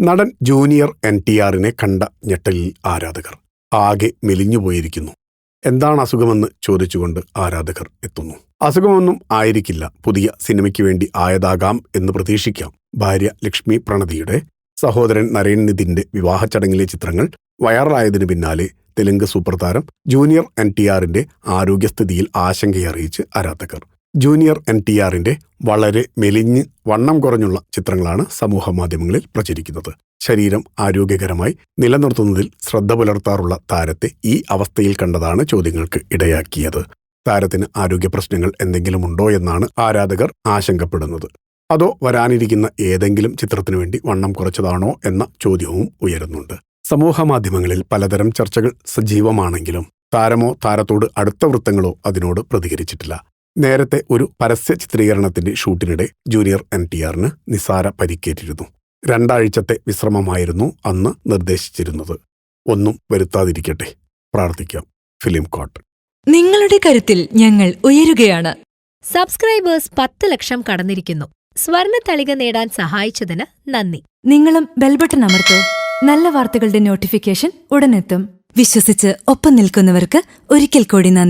നടൻ junior N T ആറിനെ കണ്ട ഞെട്ടലിൽ ആരാധകർ ആകെ മെലിഞ്ഞുപോയിരിക്കുന്നു. എന്താണ് അസുഖമെന്ന് ചോദിച്ചുകൊണ്ട് ആരാധകർ എത്തുന്നു. അസുഖമൊന്നും ആയിരിക്കില്ല. പുതിയ സിനിമയ്ക്ക് വേണ്ടി ആയതാകാം എന്ന് പ്രതീക്ഷിക്കാം. ഭാര്യ ലക്ഷ്മി പ്രണതിയുടെ സഹോദരൻ നരേൻ നിതിന്റെ വിവാഹ ചടങ്ങിലെ ചിത്രങ്ങൾ വൈറലായതിനു പിന്നാലെ തെലുങ്ക് സൂപ്പർ താരം ജൂനിയർ എൻ ടി ആറിന്റെ ആരോഗ്യസ്ഥിതിയിൽ ആശങ്കയറിയിച്ച് ആരാധകർ ജൂനിയർ എൻ ടി ആറിന്റെ വളരെ മെലിഞ്ഞ് വണ്ണം കുറഞ്ഞുള്ള ചിത്രങ്ങളാണ് സമൂഹ മാധ്യമങ്ങളിൽ പ്രചരിക്കുന്നത്. ശരീരം ആരോഗ്യകരമായി നിലനിർത്തുന്നതിൽ ശ്രദ്ധ പുലർത്താറുള്ള താരത്തെ ഈ അവസ്ഥയിൽ കണ്ടതാണ് ചോദ്യങ്ങൾക്ക് ഇടയാക്കിയത്. താരത്തിന് ആരോഗ്യ പ്രശ്നങ്ങൾ എന്തെങ്കിലും ഉണ്ടോ എന്നാണ് ആരാധകർ ആശങ്കപ്പെടുന്നത്. അതോ വരാനിരിക്കുന്ന ഏതെങ്കിലും ചിത്രത്തിനു വേണ്ടി വണ്ണം കുറച്ചതാണോ എന്ന ചോദ്യവും ഉയരുന്നുണ്ട്. സമൂഹ മാധ്യമങ്ങളിൽ പലതരം ചർച്ചകൾ സജീവമാണെങ്കിലും താരമോ താരത്തോട് അടുത്ത വൃത്തങ്ങളോ അതിനോട് പ്രതികരിച്ചിട്ടില്ല. നേരത്തെ ഒരു പരസ്യ ചിത്രീകരണത്തിന്റെ ഷൂട്ടിനിടെ ജൂനിയർ എൻ ടി ആറിന് നിസാര പരിക്കേറ്റിരുന്നു. രണ്ടാഴ്ചത്തെ വിശ്രമമായിരുന്നു അന്ന് നിർദ്ദേശിച്ചിരുന്നത്. ഒന്നും വരുത്താതിരിക്കട്ടെ. പ്രാർത്ഥിക്കാം. ഫിലിം കോട്ട്. നിങ്ങളുടെ കരുത്തിൽ ഞങ്ങൾ ഉയരുകയാണ്. സബ്സ്ക്രൈബേഴ്സ് പത്ത് ലക്ഷം കടന്നിരിക്കുന്നു. സ്വർണ തളിക നേടാൻ സഹായിച്ചതിന് നന്ദി. നിങ്ങളും ബെൽബട്ടൺ അമർത്തോ. നല്ല വാർത്തകളുടെ നോട്ടിഫിക്കേഷൻ ഉടനെത്തും. വിശ്വസിച്ച് ഒപ്പം നിൽക്കുന്നവർക്ക് ഒരിക്കൽ കൂടി നന്ദി.